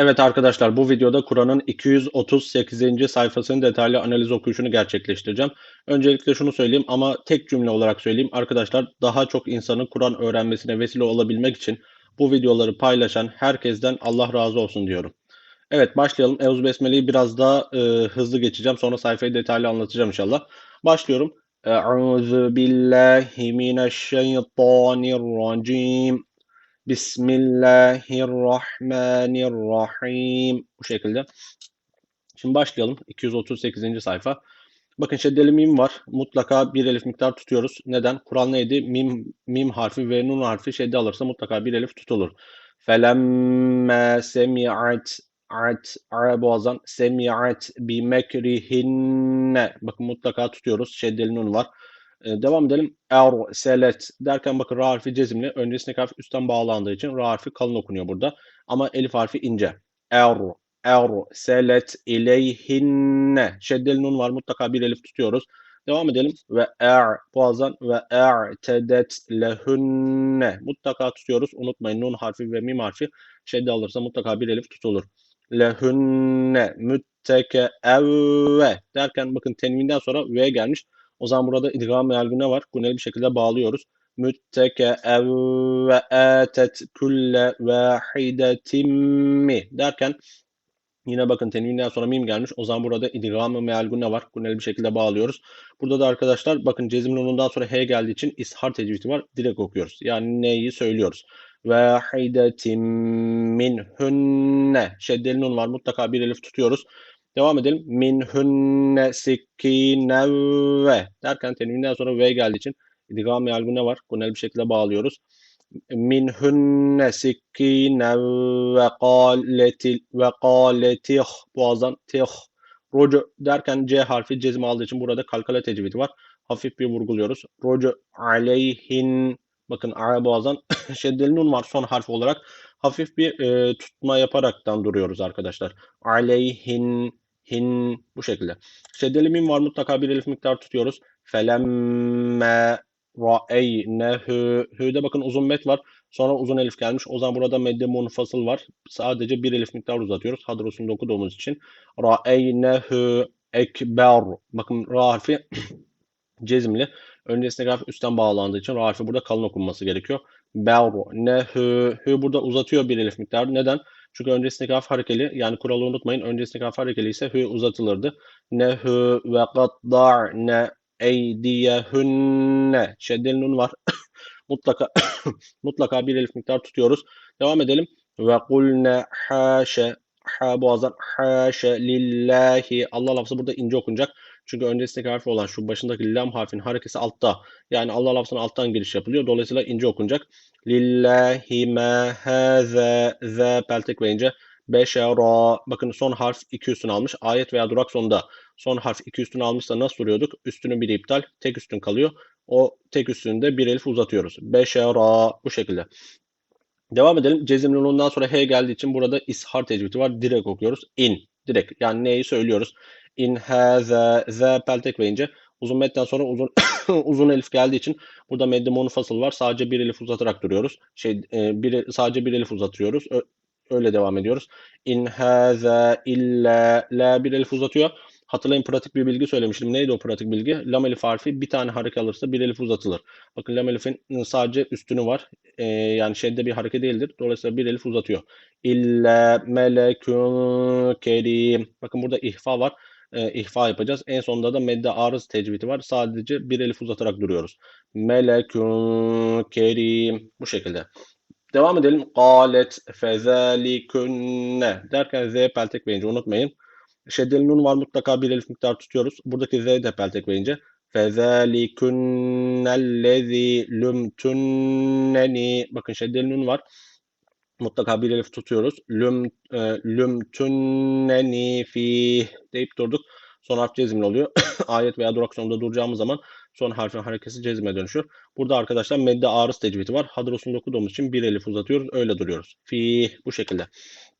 Evet arkadaşlar bu videoda Kur'an'ın 238. sayfasının detaylı analiz okuyuşunu gerçekleştireceğim. Öncelikle şunu söyleyeyim ama tek cümle olarak söyleyeyim. Arkadaşlar daha çok insanın Kur'an öğrenmesine vesile olabilmek için bu videoları paylaşan herkesten Allah razı olsun diyorum. Evet başlayalım. Euz Besmele'yi biraz daha e, hızlı geçeceğim. Sonra sayfayı detaylı anlatacağım inşallah. Başlıyorum. Euzu billahi mineşşeytanirracim. Bismillahirrahmanirrahim. Bu şekilde. Şimdi başlayalım. 238. sayfa. Bakın şeddeli mim var. Mutlaka bir elif miktar tutuyoruz. Neden? Kural neydi? Mim, mim harfi ve nun harfi şedde alırsa mutlaka bir elif tutulur. Felemme semi'at at ara boğazdan semi'at bi mekrihinne. Bakın mutlaka tutuyoruz. Şeddeli nun var. Ee, devam edelim. Erselet derken bakın ra harfi cezimli. Öncesindeki harf üstten bağlandığı için ra harfi kalın okunuyor burada. Ama elif harfi ince. Er, erselet ileyhinne. Şeddeli nun var. Mutlaka bir elif tutuyoruz. Devam edelim. Ve er boğazdan ve ertedet lehünne. Mutlaka tutuyoruz. Unutmayın nun harfi ve mim harfi şedde alırsa mutlaka bir elif tutulur. Lehünne mütteke evve derken bakın tenvinden sonra v gelmiş. O zaman burada idgam meal güne var. Güneli bir şekilde bağlıyoruz. Mütteke ve etet külle vahidetim mi derken Yine bakın tenvinden sonra mim gelmiş. O zaman burada idgam-ı meal güne var. Güneli bir şekilde bağlıyoruz. Burada da arkadaşlar bakın cezim nunundan sonra he geldiği için ishar tecvidi var. Direkt okuyoruz. Yani neyi söylüyoruz. Vahidetim minhunne. Şeddeli nun var. Mutlaka bir elif tutuyoruz. Devam edelim. Minhunne sikkinevve derken tenvinden sonra v geldiği için idgam meal güne var. Günel bir şekilde bağlıyoruz. Minhunne sikkinen ve kâletil ve kâletih boğazdan tih Rocu derken C harfi cezim aldığı için burada kalkale tecvidi var. Hafif bir vurguluyoruz. Rocu aleyhin bakın ara boğazdan şeddeli nun var son harf olarak. Hafif bir e, tutma yaparaktan duruyoruz arkadaşlar. Aleyhin hin bu şekilde. Şeddeli var mutlaka bir elif miktar tutuyoruz. Felemme ra'eynehu. Hü'de bakın uzun met var. Sonra uzun elif gelmiş. O zaman burada medde munfasıl var. Sadece bir elif miktar uzatıyoruz. Hadrosunu okuduğumuz için. Ra'eynehu ekber. Bakın ra harfi cezimli. Öncesinde harf üstten bağlandığı için ra harfi burada kalın okunması gerekiyor. Ber, nehu. Hü burada uzatıyor bir elif miktarı. Neden? Çünkü öncesindeki harf harekeli. Yani kuralı unutmayın. Öncesindeki harf harekeli ise hü uzatılırdı. Nehu ve ne eydiyehünne. Şeddeli nun var. mutlaka mutlaka bir elif miktar tutuyoruz. Devam edelim. Ve kulne haşe ha boğazdan haşe lillahi. Allah lafzı burada ince okunacak. Çünkü öncesindeki harfi olan şu başındaki lam harfinin harekesi altta. Yani Allah lafzına alttan giriş yapılıyor. Dolayısıyla ince okunacak. Lillahi ma haza za peltek ve ince. Beşera. Bakın son harf iki üstün almış. Ayet veya durak sonunda son harf iki üstün almışsa nasıl duruyorduk? Üstünün biri iptal. Tek üstün kalıyor. O tek üstünde bir elif uzatıyoruz. Beşera. Bu şekilde. Devam edelim. Cezimli nundan sonra H geldiği için burada ishar tecvidi var. Direkt okuyoruz. In. Direkt. Yani neyi söylüyoruz? In haza za peltek ve. Uzun metten sonra uzun uzun elif geldiği için burada medde monofasıl var. Sadece bir elif uzatarak duruyoruz. Şey e, bir sadece bir elif uzatıyoruz. Ö, öyle devam ediyoruz. In haza illa la bir elif uzatıyor. Hatırlayın pratik bir bilgi söylemiştim. Neydi o pratik bilgi? Lam elif harfi bir tane hareket alırsa bir elif uzatılır. Bakın lam elifin sadece üstünü var. Ee, yani şeyde bir hareket değildir. Dolayısıyla bir elif uzatıyor. İlla melekun kerim. Bakın burada ihfa var. Ee, ihfa yapacağız. En sonunda da medde arız tecvidi var. Sadece bir elif uzatarak duruyoruz. Melekun kerim. Bu şekilde. Devam edelim. Galet fezalikunne derken z peltek verince unutmayın. Şeddeli nun var mutlaka bir elif miktar tutuyoruz. Buradaki z de peltek verince. Fezalikunnellezi lümtünneni. Bakın şeddeli nun var. Mutlaka bir elif tutuyoruz. Lüm, e, lümtünneni fi deyip durduk. Son harf cezimli oluyor. Ayet veya durak sonunda duracağımız zaman son harfin harekesi cezime dönüşüyor. Burada arkadaşlar medde arız tecvidi var. Hadrosunu okuduğumuz için bir elif uzatıyoruz. Öyle duruyoruz. Fi bu şekilde.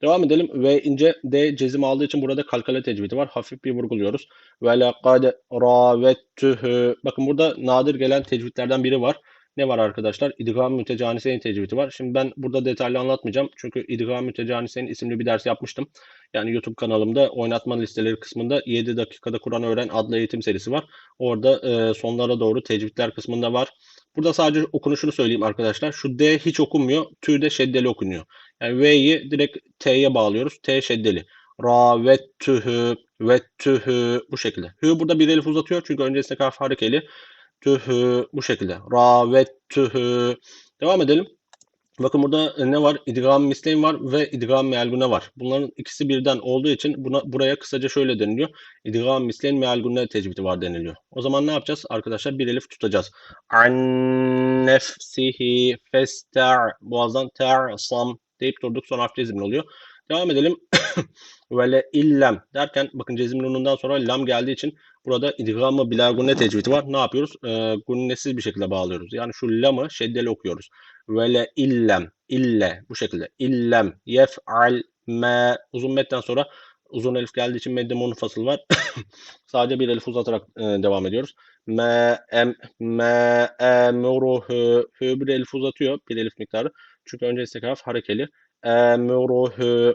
Devam edelim. Ve ince D cezim aldığı için burada kalkale tecvidi var. Hafif bir vurguluyoruz. Ve lekad ravettühü. Bakın burada nadir gelen tecvidlerden biri var. Ne var arkadaşlar? İdgam mütecaniseyn tecvidi var. Şimdi ben burada detaylı anlatmayacağım. Çünkü İdgam mütecaniseyn isimli bir ders yapmıştım. Yani YouTube kanalımda oynatma listeleri kısmında 7 dakikada Kur'an öğren adlı eğitim serisi var. Orada e, sonlara doğru tecvidler kısmında var. Burada sadece okunuşunu söyleyeyim arkadaşlar. Şu D hiç okunmuyor. Tü de şeddeli okunuyor. Yani V'yi direkt T'ye bağlıyoruz. T şeddeli. Ra ve tühü ve tühü bu şekilde. Hü burada bir elif uzatıyor çünkü öncesinde kaf harekeli. Tühü bu şekilde. Ra ve tühü. Devam edelim. Bakın burada ne var? İdgam misleyn var ve idgam mealgune var. Bunların ikisi birden olduğu için buna, buraya kısaca şöyle deniliyor. İdgam misleyn mealgune tecvidi var deniliyor. O zaman ne yapacağız? Arkadaşlar bir elif tutacağız. An nefsihi fester boğazdan tersam deyip durduk. Son harf cezimli oluyor. Devam edelim. Ve le illem derken bakın cezim nunundan sonra lam geldiği için burada idgamı bila gunne tecvidi var. Ne yapıyoruz? E, gunnesiz bir şekilde bağlıyoruz. Yani şu lamı şeddeli okuyoruz. Ve le illem ille bu şekilde. İllem yef'al me uzun metten sonra uzun elif geldiği için medde munfasıl var. Sadece bir elif uzatarak e, devam ediyoruz. Me em me emuruhu hü bir elif uzatıyor. Bir elif miktarı. Çünkü önce istikaf harekeli. Emuruhu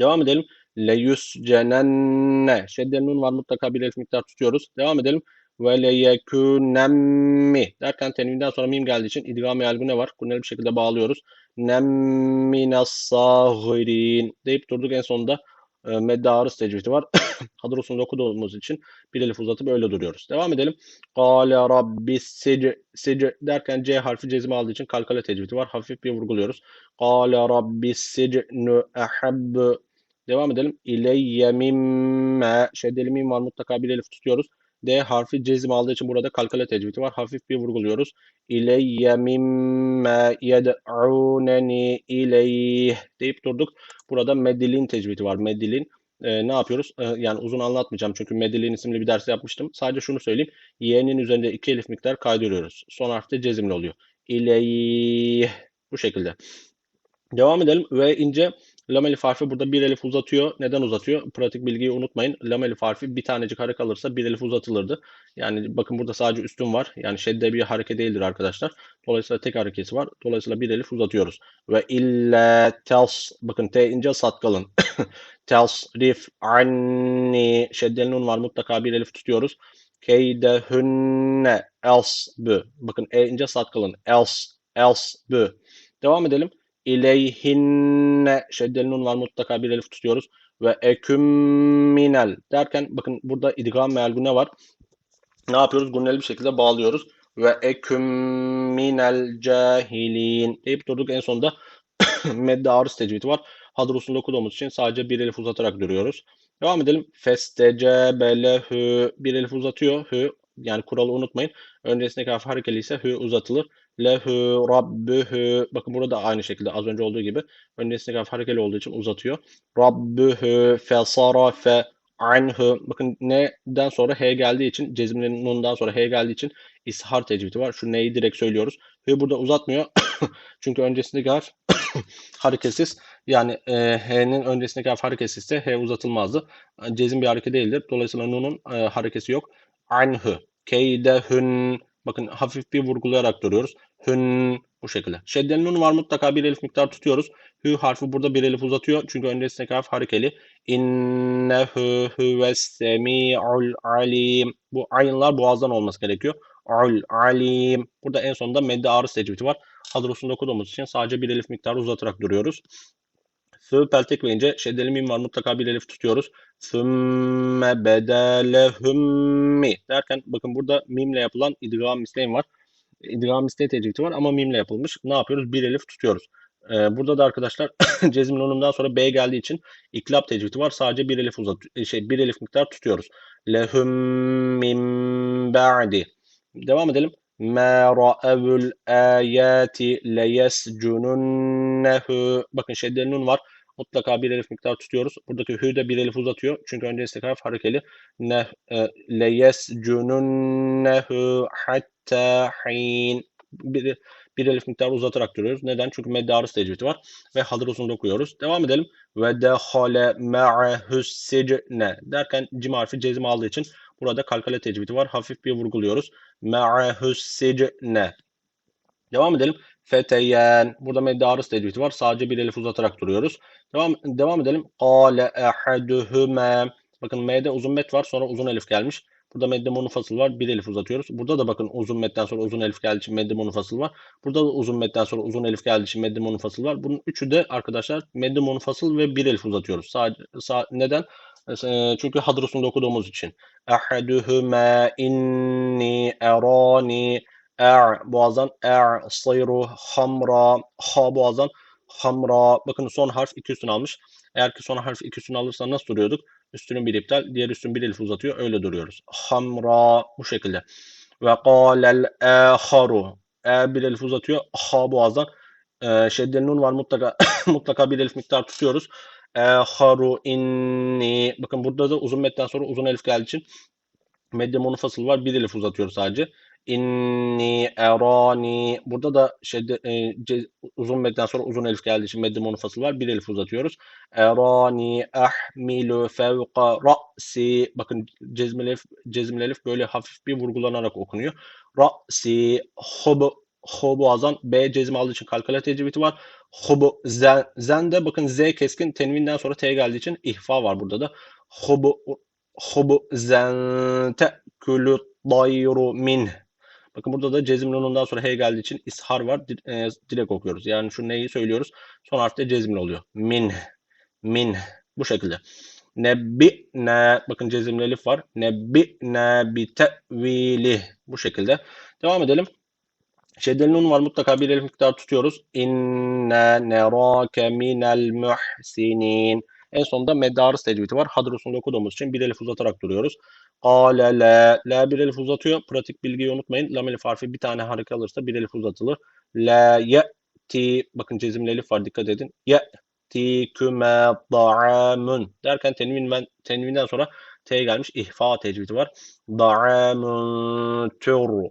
Devam edelim. Leyuscenenne. Şedden nun var mutlaka bir miktar tutuyoruz. Devam edelim. Ve leyekunemmi. Derken tenvinden sonra mim geldiği için idgam-ı yalgı ne var? Kunneli bir şekilde bağlıyoruz. Nemminasahirin deyip durduk en sonunda e, medde arız tecvidi var. Hadır usulünde okuduğumuz için bir elif uzatıp öyle duruyoruz. Devam edelim. Kale rabbis sic, sic derken C harfi cezim aldığı için kalkale tecvidi var. Hafif bir vurguluyoruz. Kale rabbis sicnu ehabbu Devam edelim. İleyye mimme şeddeli mim var mutlaka bir elif tutuyoruz. D harfi cezim aldığı için burada kalkale tecvidi var. Hafif bir vurguluyoruz. İleyye mimme yed'uneni ileyh deyip durduk. Burada medilin tecvidi var. Medilin e, ne yapıyoruz? E, yani uzun anlatmayacağım çünkü Medellin isimli bir ders yapmıştım. Sadece şunu söyleyeyim. Y'nin üzerinde iki elif miktar kaydırıyoruz. Son harfte cezimli oluyor. İleyh bu şekilde. Devam edelim. Ve ince lam elif harfi burada bir elif uzatıyor. Neden uzatıyor? Pratik bilgiyi unutmayın. Lam elif harfi bir tanecik hareket kalırsa bir elif uzatılırdı. Yani bakın burada sadece üstün var. Yani şedde bir hareket değildir arkadaşlar. Dolayısıyla tek hareketi var. Dolayısıyla bir elif uzatıyoruz. Ve illa tels bakın T ince sat kalın. Telsrif anni şeddeli nun var. Mutlaka bir elif tutuyoruz. Keydehünne else bü. Bakın E ince sat kalın. Else else bü. Devam edelim ileyhinne şeddeli nun var mutlaka bir elif tutuyoruz. Ve eküm minel derken bakın burada idgam meal ne var? Ne yapıyoruz? Gunneli bir şekilde bağlıyoruz. Ve eküm minel cahilin deyip durduk en sonunda medde arız tecvidi var. Hadır usulü okuduğumuz için sadece bir elif uzatarak duruyoruz. Devam edelim. Festecebelehü bir elif uzatıyor. Hü yani kuralı unutmayın. Öncesindeki harf harekeli ise hü uzatılır lehu rabbuhu bakın burada da aynı şekilde az önce olduğu gibi öncesindeki harf harekeli olduğu için uzatıyor. Rabbuhu fesarafe anhu bakın ne'den sonra he geldiği için cezimlerin nundan sonra he geldiği için ishar tecvidi var. Şu neyi direkt söylüyoruz. Hı burada uzatmıyor. Çünkü öncesindeki harf hareketsiz. Yani e, H'nin öncesindeki harf hareketsizse H uzatılmazdı. Cezim bir hareket değildir. Dolayısıyla nunun e, harekesi yok. Anhu. Keydehün Bakın hafif bir vurgulayarak duruyoruz. Hün bu şekilde. Şeddeli nun var mutlaka bir elif miktar tutuyoruz. Hü harfi burada bir elif uzatıyor. Çünkü öncesindeki harf harekeli. İnnehu huves semi'ul alim. Bu ayınlar boğazdan olması gerekiyor. Ul alim. Burada en sonunda medde ağrı tecvidi var. Hazır okuduğumuz için sadece bir elif miktarı uzatarak duruyoruz. Sığ peltek ve şeddeli mim var mutlaka bir elif tutuyoruz. Sümme bedelehümmi derken bakın burada mimle yapılan idgam misleyin var idgamiste tecrübeti var ama mimle yapılmış. Ne yapıyoruz? Bir elif tutuyoruz. Ee, burada da arkadaşlar cezmin onumdan sonra B geldiği için iklap tecvidi var. Sadece bir elif uzat e, şey bir elif miktar tutuyoruz. Lehum min ba'di. Devam edelim. Ma ra'avul ayati leyescununnehu. Bakın şeddeli nun var. Mutlaka bir elif miktar tutuyoruz. Buradaki hü de bir elif uzatıyor. Çünkü önce istikrar harekeli. Ne e, leyescununnehu hat hin. Bir, bir elif miktar uzatarak duruyoruz. Neden? Çünkü meddarı tecvidi var. Ve hadır usulünde okuyoruz. Devam edelim. Ve dehale ma'ahus sicne derken cim harfi cezim aldığı için burada kalkale tecvidi var. Hafif bir vurguluyoruz. Ma'ahus sicne. Devam edelim. Feteyen. Burada medde arız tecvidi var. Sadece bir elif uzatarak duruyoruz. Devam, devam edelim. Kale ehaduhuma. Bakın M'de uzun met var. Sonra uzun elif gelmiş. Burada medde munfasıl var. Bir elif uzatıyoruz. Burada da bakın uzun metten sonra uzun elif geldiği için medde munfasıl var. Burada da uzun metten sonra uzun elif geldiği için medde munfasıl var. Bunun üçü de arkadaşlar medde munfasıl ve bir elif uzatıyoruz. Sadece, sa neden? E, çünkü hadrusunda okuduğumuz için. Ehaduhuma inni erani Er boğazdan er sayru hamra ha boğazdan hamra. Bakın son harf iki üstün almış. Eğer ki son harf iki üstün alırsa nasıl duruyorduk? Üstünün bir iptal, diğer üstün bir elif uzatıyor. Öyle duruyoruz. Hamra bu şekilde. Ve kâlel âharu. E bir elif uzatıyor. Ha boğazdan. E, şeddeli nun var mutlaka mutlaka bir elif miktar tutuyoruz. Âharu inni. Bakın burada da uzun metten sonra uzun elif geldiği için medde munfasıl var. Bir elif uzatıyoruz sadece. İnni erani. Burada da şedde, e, ce, uzun medden sonra uzun elif geldiği için medde munfasıl var. Bir elif uzatıyoruz. Erani ahmilu fevka ra'si. Bakın cezmeli elif, cezmeli elif böyle hafif bir vurgulanarak okunuyor. Ra'si hub ho boğazdan B cezmi aldığı için kalkala tecvidi var. Hubu zen, zen de bakın Z keskin tenvinden sonra T geldiği için ihfa var burada da. Hubu hubu zen te'külü dayru min. Bakın burada da cezimli nundan sonra H geldiği için ishar var. E, direkt okuyoruz. Yani şu neyi söylüyoruz? Son harfte cezimli oluyor. Min. Min. Bu şekilde. Nebbi ne bakın cezimli elif var. Nebbi ne bi tevili. Bu şekilde. Devam edelim. Şeddeli nun var mutlaka bir elif miktar tutuyoruz. İnne nerake minel muhsinin. En sonunda meddarız tecvidi var. Hadrusunu okuduğumuz için bir elif uzatarak duruyoruz. Kale la. La bir elif uzatıyor. Pratik bilgiyi unutmayın. Lam elif harfi bir tane hareket alırsa bir elif uzatılır. La ye'ti. Bakın cezimli elif var dikkat edin. Ye'ti küme da'amun. Derken tenvin, tenvinden sonra T gelmiş. İhfa tecvidi var. Da'amun.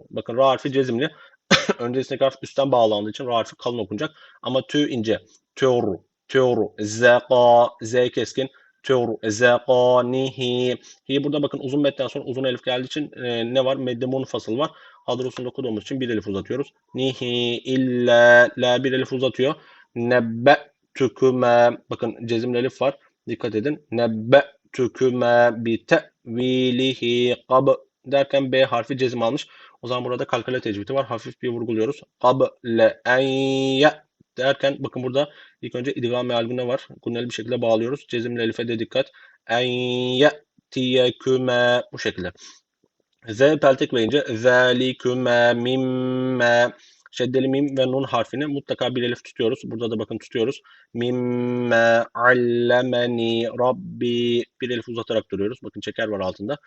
Bakın ra harfi cezimli. Öncesindeki harf üstten bağlandığı için ra harfi kalın okunacak. Ama tü ince. Tur. Tur. Zeka. Z keskin tur zekanihi. Hi burada bakın uzun metten sonra uzun elif geldiği için e, ne var? Medde munfasıl var. Hadrusunda okuduğumuz için bir elif uzatıyoruz. Nihi illa la bir elif uzatıyor. Nebbe tüküme bakın cezimli elif var. Dikkat edin. Nebbe tüküme bi tevilihi kab derken B harfi cezim almış. O zaman burada kalkale tecvidi var. Hafif bir vurguluyoruz. Kable en derken bakın burada ilk önce idgam mealgune var. Gunneli bir şekilde bağlıyoruz. Cezimli elife de dikkat. En ye'tiyeküme bu şekilde. Z peltek verince zeliküme mimme şeddeli mim ve nun harfini mutlaka bir elif tutuyoruz. Burada da bakın tutuyoruz. Mimme allemeni rabbi bir elif uzatarak duruyoruz. Bakın çeker var altında.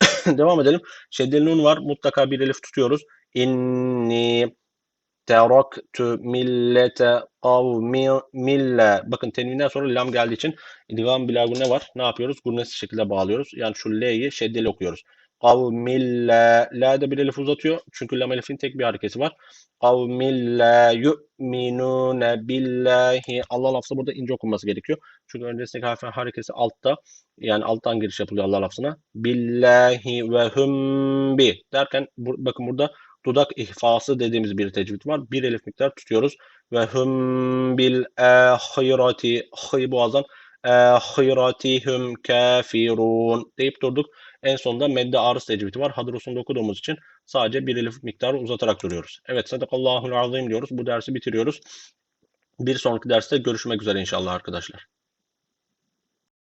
Devam edelim. Şeddeli nun var. Mutlaka bir elif tutuyoruz. İnni teraktu millete kavmi mille. Bakın tenvinden sonra lam geldiği için idgam bilagu ne var? Ne yapıyoruz? Gurnesi şekilde bağlıyoruz. Yani şu L'yi şeddeli okuyoruz. Kavmille. La da bir elif uzatıyor. Çünkü lam elifin tek bir hareketi var. Kavmille yu'minune billahi. Allah lafzı burada ince okunması gerekiyor. Çünkü öncesindeki harfin hareketi altta. Yani alttan giriş yapılıyor Allah lafzına. Billahi ve hum bi. Derken bakın burada dudak ihfası dediğimiz bir tecvid var. Bir elif miktar tutuyoruz. Ve hum bil ahireti. Hıy boğazdan ahiretihum kafirun deyip durduk. En sonunda medde arız tecvidi var. Hadrusunda okuduğumuz için sadece bir elif miktarı uzatarak duruyoruz. Evet sadakallahul azim diyoruz. Bu dersi bitiriyoruz. Bir sonraki derste görüşmek üzere inşallah arkadaşlar.